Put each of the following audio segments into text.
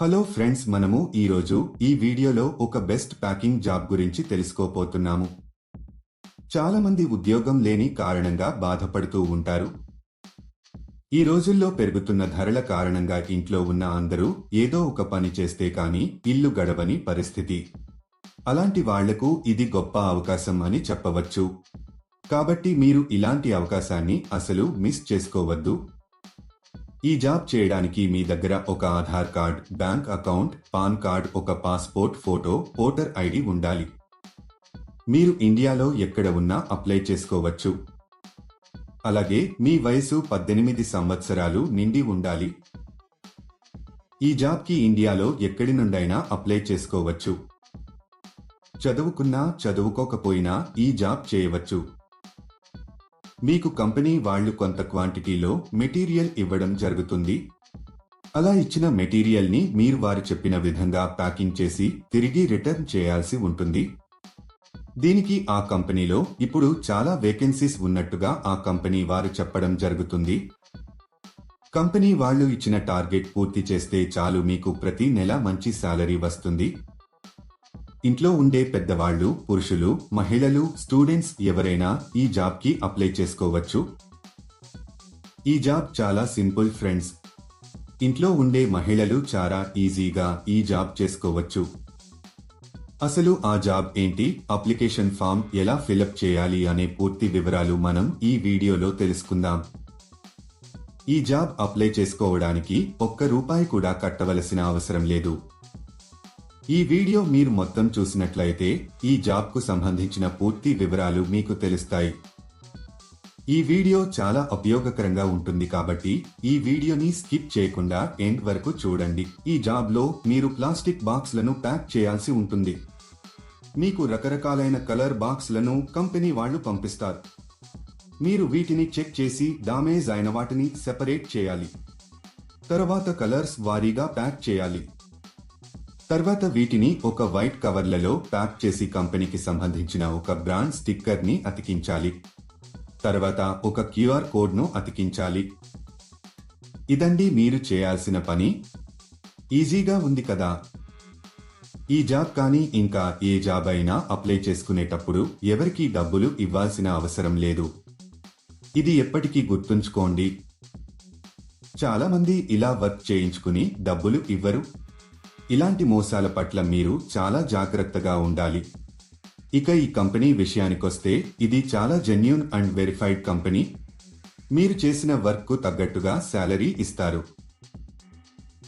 Hello friends మనము ఈరోజు ఈ వీడియోలో ఒక బెస్ట్ ప్యాకింగ్ జాబ్ గురించి తెలుసుకోపోతున్నాము చాలామంది ఉద్యోగం లేని కారణంగా బాధపడుతూ ఉంటారు. ఈ రోజుల్లో పెరుగుతున్న ధరల కారణంగా ఇంట్లో ఉన్న అందరూ ఏదో ఒక పని చేస్తే కానీ ఇల్లు గడవని పరిస్థితి. అలాంటి వాళ్ళకు ఇది గొప్ప అవకాశం అని చెప్పవచ్చు. కాబట్టి మీరు ఇలాంటి అవకాశాన్ని అసలు మిస్ చేసుకోవద్దు. ఈ జాబ్ చేయడానికి మీ దగ్గర ఒక Aadhaar card bank account PAN card ఒక పాస్పోర్ట్ ఫోటో ఓటర్ ఐడి ఉండాలి. మీరు ఇండియాలో ఎక్కడ ఉన్నా అప్లై చేసుకోవచ్చు. అలాగే మీ వయసు పద్దెనిమిది సంవత్సరాలు నిండి ఉండాలి. ఈ జాబ్కి ఇండియాలో ఎక్కడి నుండైనా అప్లై చేసుకోవచ్చు. చదువుకున్నా చదువుకోకపోయినా ఈ జాబ్ చేయవచ్చు. మీకు కంపెనీ వాళ్ళు కొంత క్వాంటిటీలో మెటీరియల్ ఇవ్వడం జరుగుతుంది. అలా ఇచ్చిన మెటీరియల్ని మీరు వారు చెప్పిన విధంగా ప్యాకింగ్ చేసి తిరిగి రిటర్న్ చేయాల్సి ఉంటుంది. దీనికి ఆ కంపెనీలో ఇప్పుడు చాలా వేకెన్సీస్ ఉన్నట్టుగా ఆ కంపెనీ వారు చెప్పడం జరుగుతుంది. కంపెనీ వాళ్ళు ఇచ్చిన టార్గెట్ పూర్తి చేస్తే చాలు మీకు ప్రతి నెల మంచి శాలరీ వస్తుంది. ఇంట్లో ఉండే పెద్దవాళ్ళు పురుషులు మహిళలు స్టూడెంట్స్ ఎవరైనా ఈ జాబ్కి అప్లై చేసుకోవచ్చు. ఈ జాబ్ చాలా సింపుల్ ఫ్రెండ్స్. ఇంట్లో ఉండే మహిళలు చాలా ఈజీగా ఈ జాబ్ చేసుకోవచ్చు. అసలు ఆ జాబ్ ఏంటి? అప్లికేషన్ ఫామ్ ఎలా ఫిలప్ చేయాలి అనే పూర్తి వివరాలు మనం ఈ వీడియోలో తెలుసుకుందాం. ఈ జాబ్ అప్లై చేసుకోవడానికి ఒక్క రూపాయి కూడా కట్టవలసిన అవసరం లేదు. ఈ వీడియో మీరు మొత్తం చూసినట్లయితే ఈ జాబ్కు సంబంధించిన పూర్తి వివరాలు మీకు తెలుస్తాయి. ఈ వీడియో చాలా ఉపయోగకరంగా ఉంటుంది కాబట్టి ఈ వీడియోని స్కిప్ చేయకుండా ఎండ్ వరకు చూడండి. ఈ జాబ్లో మీరు ప్లాస్టిక్ బాక్స్లను ప్యాక్ చేయాల్సి ఉంటుంది. మీకు రకరకాలైన కలర్ బాక్స్లను కంపెనీ వాళ్ళు పంపిస్తారు. మీరు వీటిని చెక్ చేసి డామేజ్ అయిన వాటిని సెపరేట్ చేయాలి. తర్వాత కలర్స్ వారీగా ప్యాక్ చేయాలి. తర్వాత వీటిని ఒక వైట్ కవర్లలో ప్యాక్ చేసి కంపెనీకి సంబంధించిన ఒక బ్రాండ్ స్టిక్కర్ని అతికించాలి. తర్వాత ఒక క్యూఆర్ కోడ్ను అతికించాలి. ఇదండి మీరు చేయాల్సిన పని. ఈజీగా ఉంది కదా. ఈ జాబ్ కానీ ఇంకా ఏ జాబ్ అయినా అప్లై చేసుకునేటప్పుడు ఎవరికీ డబ్బులు ఇవ్వాల్సిన అవసరం లేదు. ఇది ఎప్పటికీ గుర్తుంచుకోండి. చాలామంది ఇలా వర్క్ చేయించుకుని డబ్బులు ఇవ్వరు. ఇలాంటి మోసాల పట్ల మీరు చాలా జాగ్రత్తగా ఉండాలి. ఇక ఈ కంపెనీ విషయానికొస్తే ఇది చాలా జెన్యున్ అండ్ వెరిఫైడ్ కంపెనీ. మీరు చేసిన వర్క్కు తగ్గట్టుగా శాలరీ ఇస్తారు.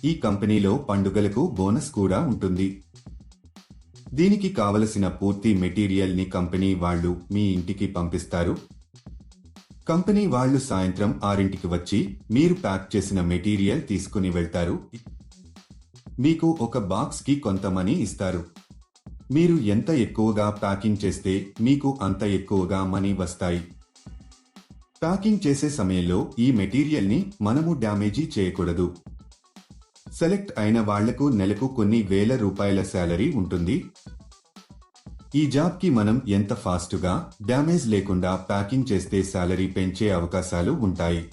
ఈ కంపెనీలో పండుగలకు బోనస్ కూడా ఉంటుంది. దీనికి కావలసిన పూర్తి మెటీరియల్ని కంపెనీ వాళ్ళు మీ ఇంటికి పంపిస్తారు. కంపెనీ వాళ్ళు సాయంత్రం ఆరింటికి వచ్చి మీరు ప్యాక్ చేసిన మెటీరియల్ తీసుకుని వెళ్తారు. మీకు ఒక బాక్స్కి కొంత మనీ ఇస్తారు. మీరు ఎంత ఎక్కువగా ప్యాకింగ్ చేస్తే మీకు అంత ఎక్కువగా మనీ వస్తాయి. ప్యాకింగ్ చేసే సమయంలో ఈ మెటీరియల్ని మనము డ్యామేజీ చేయకూడదు. సెలెక్ట్ అయిన వాళ్ళకు నెలకు కొన్ని వేల రూపాయల శాలరీ ఉంటుంది. ఈ జాబ్కి మనం ఎంత ఫాస్ట్గా డ్యామేజ్ లేకుండా ప్యాకింగ్ చేస్తే శాలరీ పెంచే అవకాశాలు ఉంటాయి.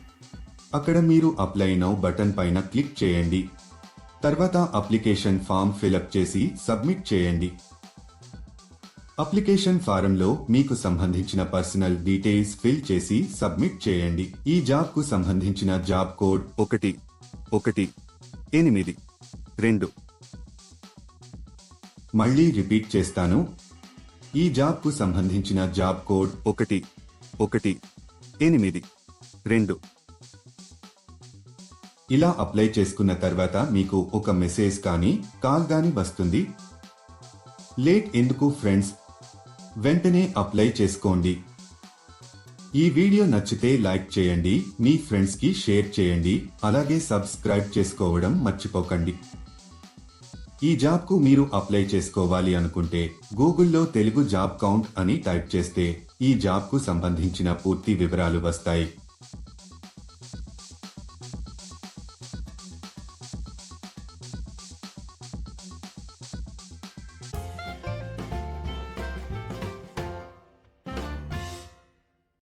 అక్కడ మీరు అప్లై నౌ బటన్ పైన క్లిక్ చేయండి. తర్వాత అప్లికేషన్ ఫామ్ ఫిలప్ చేసి సబ్మిట్ చేయండి. అప్లికేషన్ ఫారంలో మీకు సంబంధించిన పర్సనల్ డీటెయిల్స్ ఫిల్ చేసి సబ్మిట్ చేయండి. ఈ జాబ్కు సంబంధించిన జాబ్ కోడ్ ఒకటి ఒకటి ఎనిమిది రెండు. మళ్ళీ రిపీట్ చేస్తాను. ఈ జాబ్కు సంబంధించిన జాబ్ కోడ్ ఒకటి ఒకటి ఎనిమిది రెండు. ఇలా అప్లై చేసుకున్న తర్వాత మీకు ఒక మెసేజ్ కానీ కాల్ కానీ వస్తుంది. లేట్ ఎందుకు ఫ్రెండ్స్? వెంటనే అప్లై చేసుకోండి. ఈ వీడియో నచ్చితే లైక్ చేయండి మీ ఫ్రెండ్స్కి షేర్ చేయండి అలాగే సబ్స్క్రైబ్ చేసుకోవడం మర్చిపోకండి. ఈ జాబ్కు మీరు అప్లై చేసుకోవాలి అనుకుంటే గూగుల్లో తెలుగు జాబ్ కౌంట్ అని టైప్ చేస్తే ఈ జాబ్కు సంబంధించిన పూర్తి వివరాలు వస్తాయి.